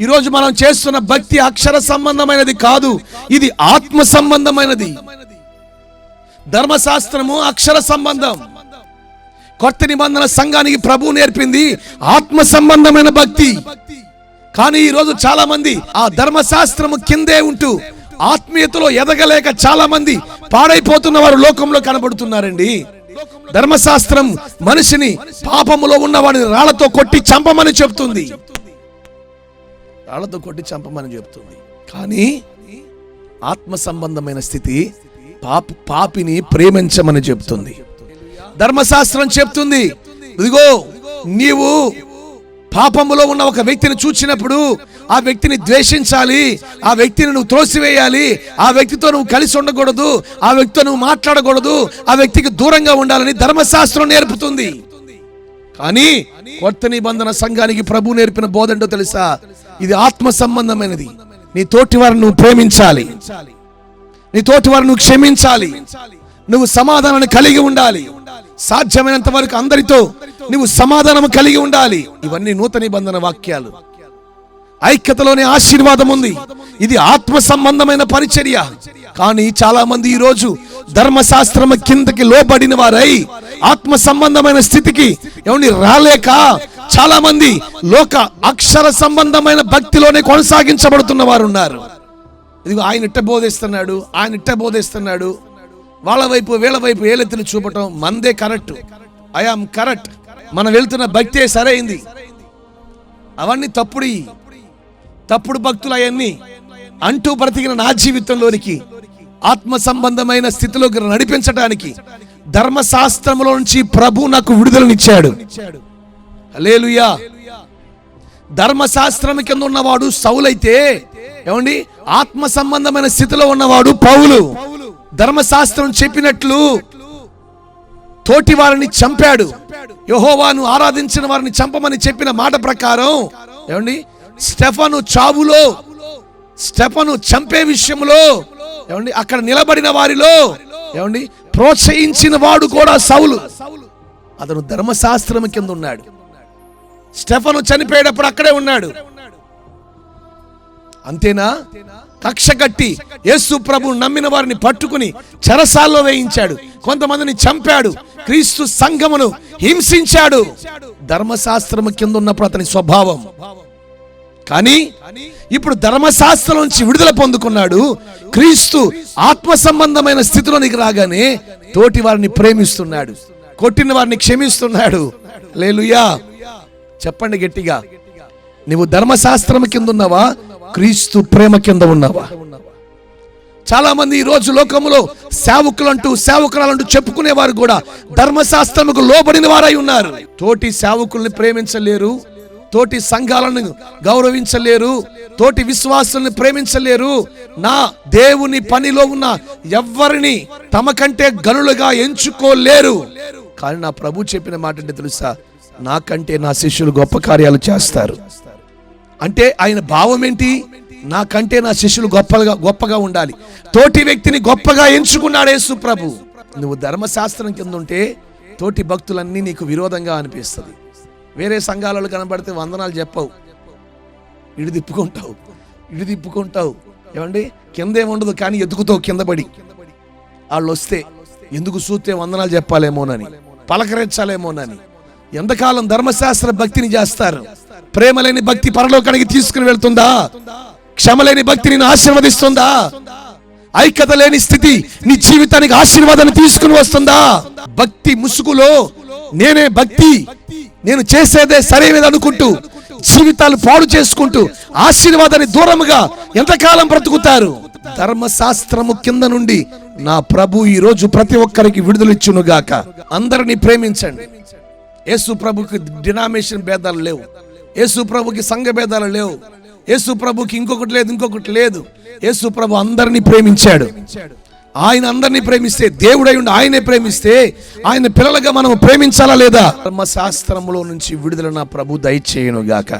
ఈరోజు మనం చేస్తున్న భక్తి అక్షర సంబంధమైనది కాదు. ఇది ఆత్మ సంబంధమైనది. ధర్మశాస్త్రము అక్షర సంబంధం. కొత్త నిబంధన సంఘానికి ప్రభు నేర్పింది ఆత్మ సంబంధమైన భక్తి. కానీ ఈ రోజు చాలా మంది ఆ ధర్మశాస్త్రము కిందే ఉంటూ ఆత్మీయతలో ఎదగలేక చాలా మంది పాడైపోతున్న వారు లోకంలో కనబడుతున్నారండి. ధర్మశాస్త్రం మనిషిని పాపములో ఉన్నవాడిని రాళ్ళతో కొట్టి చంపమని చెప్తుంది. రాళ్ళతో కొట్టి చంపమని చెప్తుంది. కానీ ఆత్మ సంబంధమైన స్థితి పాప పాపిని ప్రేమించమని చెప్తుంది. ధర్మశాస్త్రం చెప్తుంది ఇదిగో నీవు పాపములో ఉన్న ఒక వ్యక్తిని చూచినప్పుడు ఆ వ్యక్తిని ద్వేషించాలి ఆ వ్యక్తిని నువ్వు త్రోసివేయాలి ఆ వ్యక్తితో నువ్వు కలిసి ఉండకూడదు ఆ వ్యక్తితో నువ్వు మాట్లాడకూడదు ఆ వ్యక్తికి దూరంగా ఉండాలని ధర్మశాస్త్రం నేర్పుతుంది. కానీ కొత్త నిబంధన సంఘానికి ప్రభు నేర్పిన బోధంటో తెలుసా? ఇది ఆత్మ సంబంధమైనది నీ తోటి వారిని నువ్వు ప్రేమించాలి. నీ తోటి వారిని నువ్వు క్షమించాలి. నువ్వు సమాధానాన్ని కలిగి ఉండాలి. సాధ్యమైనంత వరకు అందరితో నువ్వు సమాధానం కలిగి ఉండాలి. ఇవన్నీ నూతన నిబంధన వాక్యాలు. ఐక్యతలోనే ఆశీర్వాదం ఉంది. ఇది ఆత్మ సంబంధమైన పరిచర్య. కానీ చాలా మంది ఈ రోజు ధర్మశాస్త్రం కిందకి లోబడిన వారై ఆత్మ సంబంధమైన స్థితికి ఏమండి రాలేక చాలా మంది లోక అక్షర సంబంధమైన భక్తిలోనే కొనసాగించబడుతున్న వారు ఉన్నారు ఇదిగో ఆయన ఇట్ట బోధిస్తున్నాడు ఆయన ఇట్ట బోధిస్తున్నాడు. వాళ్ళ వైపు వీళ్ళ వైపు ఏలెత్తులు చూపటం మందే కరెక్ట్. I am correct. మనం వెళ్తున్న భక్తే సరైంది. అవన్నీ తప్పుడు తప్పుడు భక్తులు అవన్నీ అంటూ బ్రతికిన నా జీవితంలోనికి ఆత్మ సంబంధమైన స్థితిలోకి నడిపించడానికి ధర్మశాస్త్రములో నుంచి ప్రభు నాకు విడుదలనిచ్చాడు. లేలుయా ధర్మశాస్త్రం కింద ఉన్నవాడు సౌలైతే. ఏమండి? ఆత్మ సంబంధమైన స్థితిలో ఉన్నవాడు పౌలు. ధర్మశాస్త్రం చెప్పినట్లు తోటి వారిని చంపాడు. యహోవాను ఆరాధించిన వారిని చంపమని చెప్పిన మాట ప్రకారం ఏమండి? స్టెఫను చావులో స్టెఫను చంపే విషయంలో ఏమండి? అక్కడ నిలబడిన వారిలో ఏమండి? ప్రోత్సహించిన వాడు కూడా సౌలు. అతను ధర్మశాస్త్రం కింద ఉన్నాడు. స్టెఫను చనిపోయేటప్పుడు అక్కడే ఉన్నాడు. అంతేనా? కక్ష కట్టి యేసు ప్రభు నమ్మిన వారిని పట్టుకుని చెరసాల్లో వేయించాడు. కొంతమందిని చంపాడు. క్రీస్తు సంఘమును హింసించాడు. ధర్మశాస్త్రము కింద ఉన్నప్పుడు అతని స్వభావం. కానీ ఇప్పుడు ధర్మశాస్త్రం నుంచి విడుదల పొందుకున్నాడు. క్రీస్తు ఆత్మ సంబంధమైన స్థితిలోనికి రాగానే తోటి వారిని ప్రేమిస్తున్నాడు. కొట్టిన వారిని క్షమిస్తున్నాడు. లేలుయా. చెప్పండి గట్టిగా. నువ్వు ధర్మశాస్త్రం కింద ఉన్నావా క్రీస్తు ప్రేమ కింద ఉన్నావా? చాలా మంది ఈ రోజు లోకములో సేవకులంటూ సేవకురాలంటూ చెప్పుకునేవారు కూడా ధర్మశాస్త్రముకు లోబడిన వారై ఉన్నారు. తోటి సేవకుల్ని ప్రేమించలేరు తోటి సంఘాలను గౌరవించలేరు తోటి విశ్వాసుల్ని ప్రేమించలేరు. నా దేవుని పనిలో ఉన్న ఎవ్వరిని తమ కంటే గనులుగా ఎంచుకోలేరు. కానీ నా ప్రభు చెప్పిన మాట అంటే తెలుసా? నాకంటే నా శిష్యులు గొప్ప కార్యాలు చేస్తారు. అంటే ఆయన భావం ఏంటి? నాకంటే నా శిష్యులు గొప్పగా గొప్పగా ఉండాలి. తోటి వ్యక్తిని గొప్పగా ఎంచుకున్నాడు యేసు ప్రభు. నువ్వు ధర్మశాస్త్రం కింద ఉంటే తోటి భక్తులన్నీ నీకు విరోధంగా అనిపిస్తుంది. వేరే సంఘాలలో కనబడితే వందనాలు చెప్పవు. ఇడి తిప్పుకుంటావు. ఏమండి తిప్పుకుంటావు. ఏమండి? కిందేముండదు కానీ ఎదుగుతావు కింద పడి. వాళ్ళు వస్తే ఎందుకు చూస్తే వందనాలు చెప్పాలేమోనని పలకరించాలేమోనని. ఎంతకాలం ధర్మశాస్త్ర భక్తిని చేస్తారు? ప్రేమ లేని భక్తి పరలోకానికి తీసుకుని వెళ్తుందా? క్షమలేని భక్తి నిన్ను ఆశీర్వదిస్తుందా? ఐక్యత లేని స్థితి నీ జీవితానికి ఆశీర్వాదాన్ని తీసుకుని వస్తుందా? భక్తి ముసుగులో నేనే భక్తి నేను చేసేదే సరైనది అనుకుంటూ జీవితాలు పాడు చేసుకుంటూ ఆశీర్వాదాన్ని దూరముగా ఎంతకాలం బ్రతుకుతారు? ధర్మశాస్త్రము కింద నుండి నా ప్రభు ఈ రోజు ప్రతి ఒక్కరికి విడుదలిచ్చును గాక అందరినీ ప్రేమించండి. యేసు ప్రభుకి డినామినేషన్ భేదాలు లేవు. యేసు ప్రభుకి సంఘ భేదాలు లేవు. యేసు ప్రభుకి ఇంకొకటి లేదు ఇంకొకటి లేదు. యేసు ప్రభు అందరినీ ప్రేమించాడు. ఆయన అందరినీ ప్రేమిస్తే దేవుడై ఉండి ఆయనే ప్రేమిస్తే ఆయన పిల్లలుగా మనం ప్రేమించాలా లేదా? ధర్మశాస్త్రములో నుంచి విడుదల నా ప్రభు దయచేయను గాక